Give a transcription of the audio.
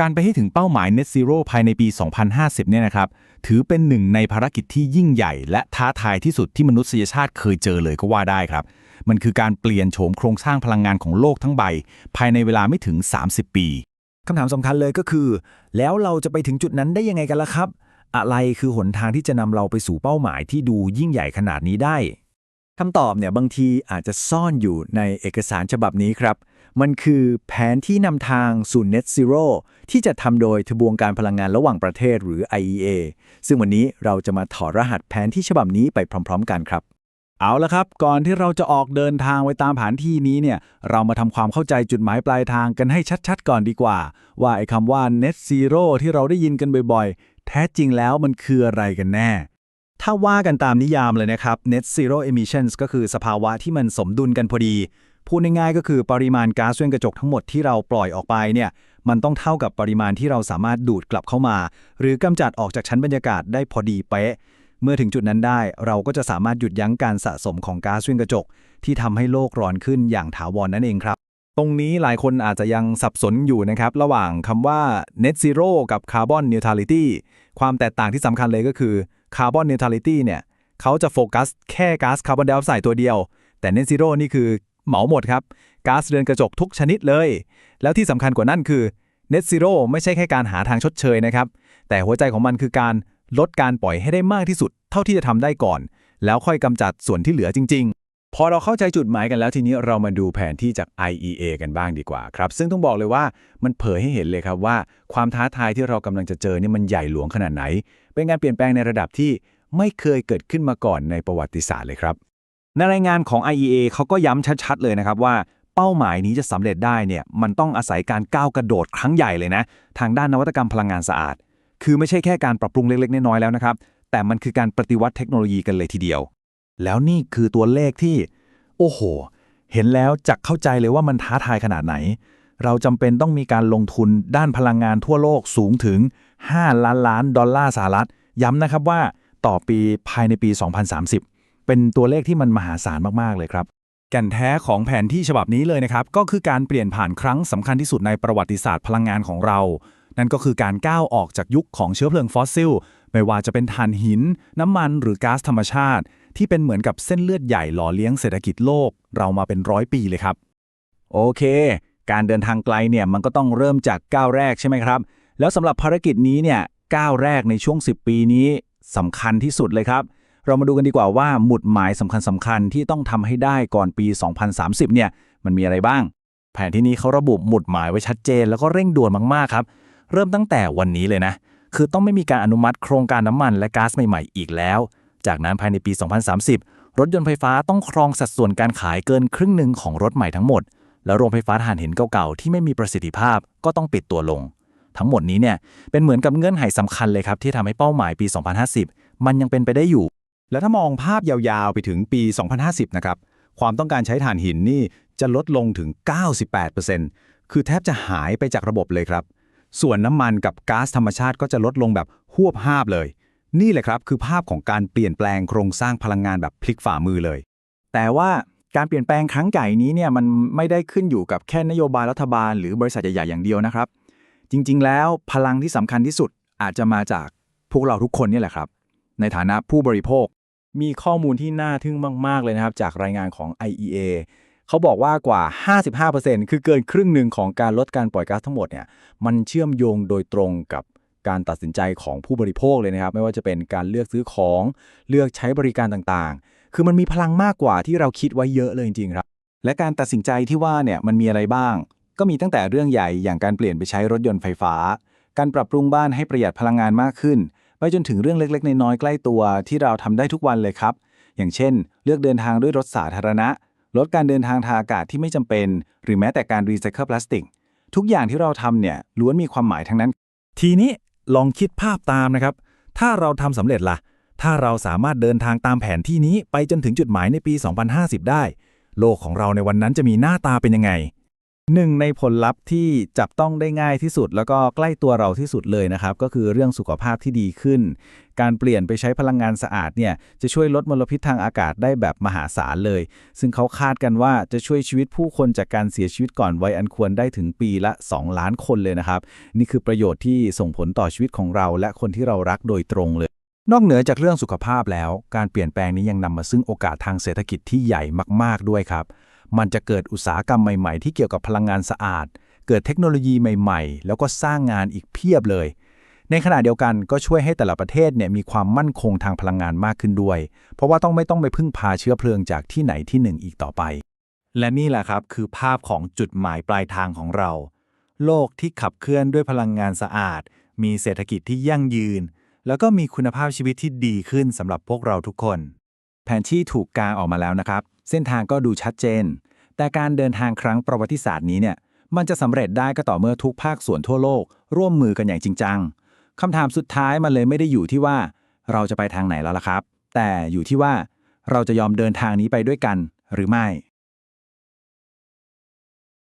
การไปให้ถึงเป้าหมาย Net Zero ภายในปี 2050 เนี่ยนะครับ ถือเป็นหนึ่งในภารกิจที่ยิ่งใหญ่ และท้าทายที่สุดที่มนุษยชาติเคยเจอเลยก็ว่าได้ครับ มันคือการเปลี่ยนโฉมโครงสร้างพลังงานของโลกทั้งใบ ภายในเวลาไม่ถึง 30 ปีคำถามสำคัญเลยก็คือ แล้วเราจะไปถึงจุดนั้นได้ยังไงกันล่ะครับ อะไรคือหนทางที่จะนำเราไปสู่เป้าหมายที่ดูยิ่งใหญ่ขนาดนี้ได้คำตอบเนี่ยบางทีอาจจะซ่อนอยู่ในเอกสารฉบับนี้ครับ มันคือแผนที่นำทางสู่ Net Zero ที่จะทำโดยทบวงการพลังงานระหว่างประเทศหรือ IEA ซึ่งวันนี้เราจะมาถอดรหัสแผนที่ฉบับนี้ไปพร้อม ๆ กันครับ เอาละครับ ก่อนที่เราจะออกเดินทางไปตามแผนที่นี้เนี่ย เรามาทำความเข้าใจจุดหมายปลายทางกันให้ชัดๆ ก่อนดีกว่า ว่าไอ้คำว่า net zero ที่เราได้ยินกันบ่อยๆ แท้จริงแล้วมันคืออะไรกันแน่ถ้าว่ากันตามนิยามเลยนะครับ net zero emissions ก็คือสภาวะที่มันสมดุลกันพอดี พูดง่ายๆก็คือปริมาณก๊าซเรือนกระจกทั้งหมดที่เราปล่อยออกไปเนี่ยมันต้องเท่ากับปริมาณที่เราสามารถดูดกลับเข้ามา หรือกำจัดออกจากชั้นบรรยากาศได้พอดีเป๊ะ เมื่อถึงจุดนั้นได้ เราก็จะสามารถหยุดยั้งการสะสมของก๊าซเรือนกระจก ที่ทำให้โลกร้อนขึ้นอย่างถาวรนั่นเองครับ ตรงนี้หลายคนอาจจะยังสับสนอยู่นะครับระหว่างคำว่า net zero กับ carbon neutrality ความแตกต่างที่สำคัญเลยก็คือ carbon neutrality เนี่ยเขาจะโฟกัสแค่ก๊าซคาร์บอนไดออกไซด์ตัวเดียว แต่ net zero นี่คือ เหมาหมดครับก๊าซเรือนกระจกทุกชนิดเลย แล้วที่สำคัญกว่านั้นคือ net zero ไม่ใช่แค่การหาทางชดเชยนะครับ แต่หัวใจของมันคือการลดการปล่อยให้ได้มากที่สุด เท่าที่จะทำได้ก่อน แล้วค่อยกำจัดส่วนที่เหลือจริง ๆ พอเราเข้าใจจุดหมายกันแล้วทีนี้เรามาดูแผนที่จาก IEA กันบ้างดีกว่าครับ ซึ่งต้องบอกเลยว่ามันเผยให้เห็นเลยครับว่า ความท้าทายที่เรากำลังจะเจอนี่มันใหญ่หลวงขนาดไหน เป็นการเปลี่ยนแปลงในระดับที่ไม่เคยเกิดขึ้นมาก่อนในประวัติศาสตร์เลยครับ ในรายงานของ IEA เขาก็ย้ำชัดๆเลยนะครับว่าเป้าหมายนี้จะสำเร็จได้เนี่ยมันต้องอาศัยการก้าวกระโดดครั้งใหญ่เลยนะ ทางด้านนวัตกรรมพลังงานสะอาด คือไม่ใช่แค่การปรับปรุงเล็กๆ น้อยๆแล้วนะครับ แต่มันคือการปฏิวัติเทคโนโลยีกันเลยทีเดียว แล้วนี่คือตัวเลขที่ โอ้โห เห็นแล้วจักเข้าใจเลยว่ามันท้าทายขนาดไหน เราจำเป็นต้องมีการลงทุนด้านพลังงานทั่วโลกสูงถึง 5 ล้านล้านดอลลาร์สหรัฐ ย้ำนะครับว่าต่อปีภายในปี 2030 เป็นตัวเลขที่มันมหาศาลมาก ๆ เลยครับ แก่นแท้ของแผนที่ฉบับนี้เลยนะครับ ก็คือการเปลี่ยนผ่านครั้งสำคัญที่สุดในประวัติศาสตร์พลังงานของเรา นั่นก็คือการก้าวออกจากยุคของเชื้อเพลิงฟอสซิล ไม่ว่าจะเป็นถ่านหิน น้ำมันหรือก๊าซธรรมชาติ ที่เป็นเหมือนกับเส้นเลือดใหญ่หล่อเลี้ยงเศรษฐกิจโลก เรามาเป็นร้อยปีเลยครับ โอเค การเดินทางไกลเนี่ยมันก็ต้องเริ่มจากก้าวแรกใช่ไหมครับ แล้วสำหรับภารกิจนี้เนี่ยก้าวแรกในช่วง 10 ปีนี้สำคัญที่สุดเลยครับ เรามาดูกันดีกว่าว่าหมุดหมายสำคัญสำคัญๆที่ต้องทำให้ได้ก่อนปี 2030 เนี่ย มันมีอะไรบ้าง แผนที่นี้เขาระบุหมุดหมายไว้ชัดเจน แล้วก็เร่งด่วนมากๆครับ เริ่มตั้งแต่วันนี้เลยนะ คือต้องไม่มีการอนุมัติโครงการน้ำมันและก๊าซใหม่ๆ อีกแล้ว จากนั้นภายในปี 2030 รถยนต์ไฟฟ้าต้องครองสัดส่วนการขายเกินครึ่งหนึ่งของรถใหม่ทั้งหมด แล้วโรงไฟฟ้าถ่านหินเก่าๆที่ไม่มีประสิทธิภาพก็ต้องปิดตัวลง ทั้งหมดนี้เนี่ยเป็นเหมือนกับเงื่อนไขสำคัญเลยครับที่ทำให้เป้าหมายปี 2050 มันยังเป็นไปได้อยู่ แล้วถ้ามองภาพยาวๆ ไปถึงปี 2050 นะครับ ความต้องการใช้ถ่านหินนี่จะลดลงถึง 98%คือแทบจะหายไปจากระบบเลยครับ ส่วนน้ำมันกับก๊าซธรรมชาติก็จะลดลงแบบหวบห้าบเลย นี่แหละครับคือภาพของการเปลี่ยนแปลงโครงสร้างพลังงานแบบพลิกฝ่ามือเลย แต่ว่าการเปลี่ยนแปลงครั้งใหญ่นี้เนี่ยมันไม่ได้ขึ้นอยู่กับแค่นโยบายรัฐบาลหรือบริษัทใหญ่ๆอย่างเดียวนะครับ จริง ๆ แล้วพลังที่สำคัญที่สุดอาจจะมาจากพวกเราทุกคนนี่แหละครับ ในฐานะผู้บริโภค มีข้อมูลที่น่าทึ่งมาก ๆ เลยนะครับ จากรายงานของ IEA เขาบอกว่ากว่า 55%คือเกินครึ่งหนึ่งของการลดการปล่อยก๊าซทั้งหมดเนี่ย มันเชื่อมโยงโดยตรงกับการตัดสินใจของผู้บริโภคเลยนะครับ ไม่ว่าจะเป็นการเลือกซื้อของ เลือกใช้บริการต่างๆ คือมันมีพลังมากกว่าที่เราคิดไว้เยอะเลยจริงๆครับ และการตัดสินใจที่ว่าเนี่ยมันมีอะไรบ้าง ก็มีตั้งแต่เรื่องใหญ่อย่างการเปลี่ยนไปใช้รถยนต์ไฟฟ้า การปรับปรุงบ้านให้ประหยัดพลังงานมากขึ้น ไปจนถึงเรื่องเล็กๆ น้อยๆใกล้ตัวที่เราทำได้ทุกวันเลยครับ อย่างเช่น เลือกเดินทางด้วยรถสาธารณะ ลดการเดินทางทางอากาศที่ไม่จำเป็น หรือแม้แต่การรีไซเคิลพลาสติก ทุกอย่างที่เราทำเนี่ยล้วนมีความหมายทั้งนั้น ทีนี้ลองคิดภาพตามนะครับ ถ้าเราทำสำเร็จล่ะ ถ้าเราสามารถเดินทางตามแผนที่นี้ไปจนถึงจุดหมายในปี 2050 ได้ โลกของเราในวันนั้นจะมีหน้าตาเป็นยังไง หนึ่งในผลลัพธ์ที่จับต้องได้ง่ายที่สุด แล้วก็ใกล้ตัวเราที่สุดเลยนะครับ ก็คือเรื่องสุขภาพที่ดีขึ้น การเปลี่ยนไปใช้พลังงานสะอาดเนี่ยจะช่วยลดมลพิษทางอากาศได้แบบมหาศาลเลย ซึ่งเขาคาดกันว่าจะช่วยชีวิตผู้คนจากการเสียชีวิตก่อนวัยอันควรได้ถึงปีละ 2 ล้านคนเลยนะครับ นี่คือประโยชน์ที่ส่งผลต่อชีวิตของเรา และคนที่เรารักโดยตรงเลย นอกเหนือจากเรื่องสุขภาพแล้ว การเปลี่ยนแปลงนี้ยังนำมาซึ่งโอกาสทางเศรษฐกิจที่ใหญ่มาก ๆด้วยครับ มันจะเกิดอุตสาหกรรมใหม่ๆ ที่เกี่ยวกับพลังงานสะอาด เกิดเทคโนโลยีใหม่ๆ แล้วก็สร้างงานอีกเพียบเลย ในขณะเดียวกันก็ช่วยให้แต่ละประเทศเนี่ยมีความมั่นคงทางพลังงานมากขึ้นด้วย เพราะว่าต้องไม่ต้องไปพึ่งพาเชื้อเพลิงจากที่ไหนที่หนึ่งอีกต่อไป และนี่แหละครับคือภาพของจุดหมายปลายทางของเรา โลกที่ขับเคลื่อนด้วยพลังงานสะอาด มีเศรษฐกิจที่ยั่งยืน แล้วก็มีคุณภาพชีวิตที่ดีขึ้นสำหรับพวกเราทุกคน แผนที่ถูกกางออกมาแล้วนะครับ เส้นทางก็ดูชัดเจน แต่การเดินทางครั้งประวัติศาสตร์นี้เนี่ยมันจะสำเร็จได้ก็ต่อเมื่อทุกภาคส่วนทั่วโลก ร่วมมือกันอย่างจริงจังคำถามสุดท้ายมันเลยไม่ได้อยู่ที่ว่าเราจะไปทางไหนแล้วล่ะครับ แต่อยู่ที่ว่าเราจะยอมเดินทางนี้ไปด้วยกันหรือไม่